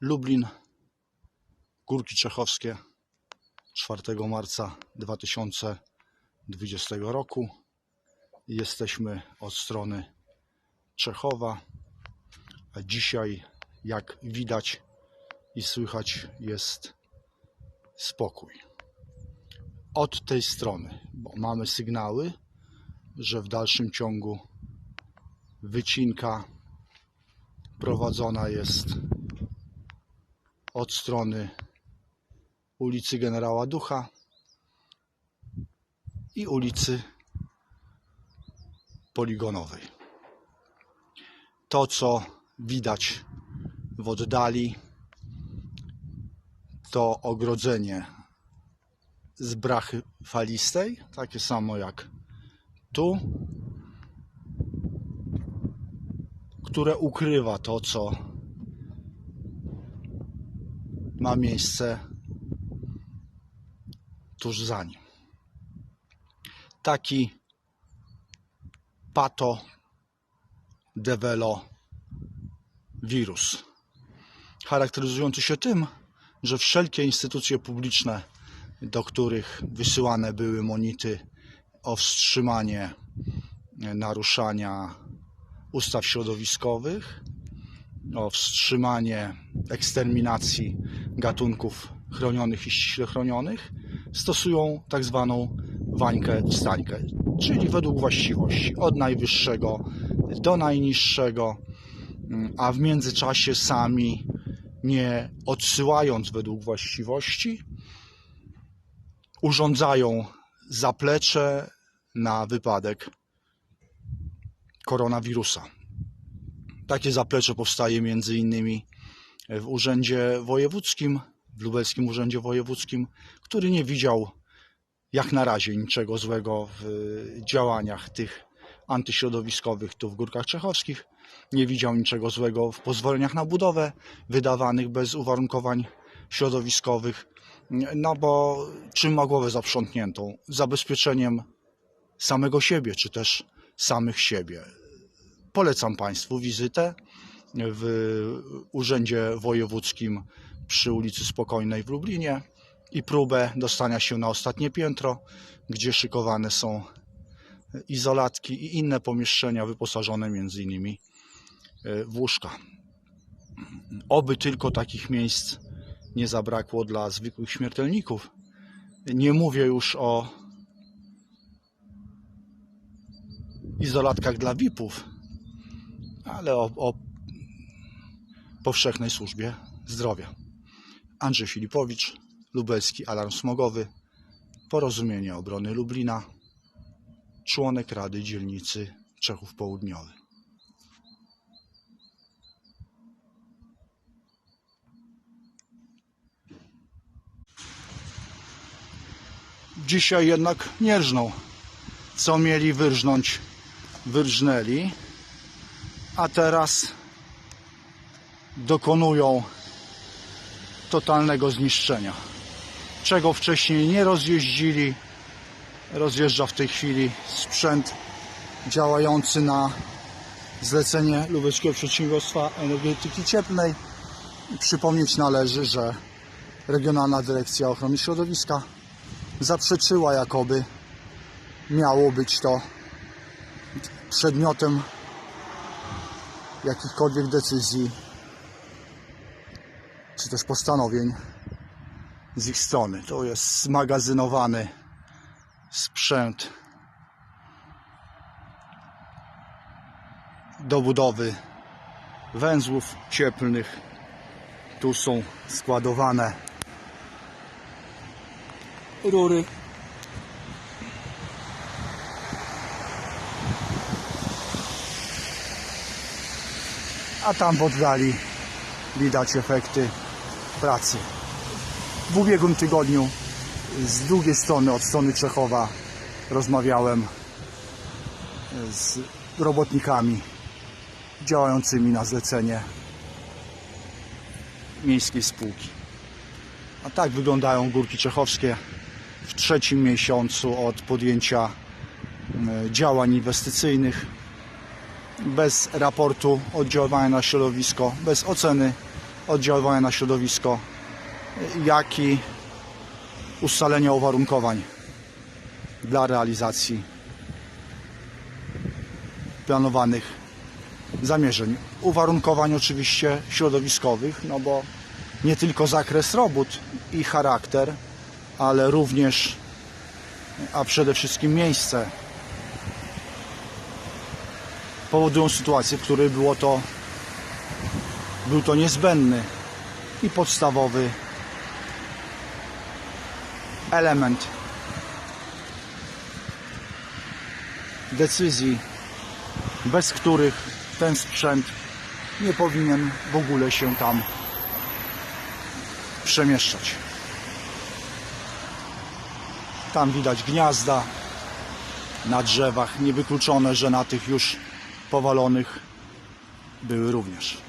Lublin, Górki Czechowskie 4 marca 2020 roku. Jesteśmy od strony Czechowa, a dzisiaj, jak widać i słychać, jest spokój. Od tej strony, bo mamy sygnały, że w dalszym ciągu wycinka prowadzona jest od strony ulicy Generała Ducha i ulicy Poligonowej. To, co widać w oddali, to ogrodzenie z brachy falistej, takie samo jak tu, które ukrywa to, co ma miejsce tuż za nim. Taki pato wirus, charakteryzujący się tym, że wszelkie instytucje publiczne, do których wysyłane były monity o wstrzymanie naruszania ustaw środowiskowych, o wstrzymanie eksterminacji gatunków chronionych i ściśle chronionych, stosują tak zwaną wańkę wstańkę, czyli według właściwości, od najwyższego do najniższego, a w międzyczasie sami nie odsyłając według właściwości, urządzają zaplecze na wypadek koronawirusa. Takie zaplecze powstaje między innymi w Urzędzie Wojewódzkim, w Lubelskim Urzędzie Wojewódzkim, który nie widział jak na razie niczego złego w działaniach tych antyśrodowiskowych tu w Górkach Czechowskich. Nie widział niczego złego w pozwoleniach na budowę wydawanych bez uwarunkowań środowiskowych. No bo czym ma głowę zaprzątniętą? Zabezpieczeniem samego siebie, czy też samych siebie. Polecam Państwu wizytę w Urzędzie Wojewódzkim przy ulicy Spokojnej w Lublinie i próbę dostania się na ostatnie piętro, gdzie szykowane są izolatki i inne pomieszczenia wyposażone między innymi w łóżka. Oby tylko takich miejsc nie zabrakło dla zwykłych śmiertelników. Nie mówię już o izolatkach dla VIP-ów, ale o, o powszechnej służbie zdrowia. Andrzej Filipowicz, Lubelski Alarm Smogowy, Porozumienie Obrony Lublina, członek Rady Dzielnicy Czechów Południowych. Dzisiaj jednak nie rżną. Co mieli wyrżnąć, wyrżnęli, a teraz dokonują totalnego zniszczenia. Czego wcześniej nie rozjeździli, rozjeżdża w tej chwili sprzęt działający na zlecenie Lubelskiego Przedsiębiorstwa Energetyki Cieplnej. Przypomnieć należy, że Regionalna Dyrekcja Ochrony Środowiska zaprzeczyła, jakoby miało być to przedmiotem jakichkolwiek decyzji czy też postanowień z ich strony. To jest zmagazynowany sprzęt do budowy węzłów cieplnych. Tu są składowane rury. A tam w oddali widać efekty pracy. W ubiegłym tygodniu z drugiej strony, od strony Czechowa, rozmawiałem z robotnikami działającymi na zlecenie miejskiej spółki. A tak wyglądają górki czechowskie w trzecim miesiącu od podjęcia e, działań inwestycyjnych bez raportu oddziaływania na środowisko, bez oceny oddziaływania na środowisko, jak i ustalenia uwarunkowań dla realizacji planowanych zamierzeń. Uwarunkowań oczywiście środowiskowych, no bo nie tylko zakres robót i charakter, ale również, a przede wszystkim miejsce powodują sytuację, w której było to, był to niezbędny i podstawowy element decyzji, bez których ten sprzęt nie powinien w ogóle się tam przemieszczać. Tam widać gniazda na drzewach, niewykluczone, że na tych już powalonych były również.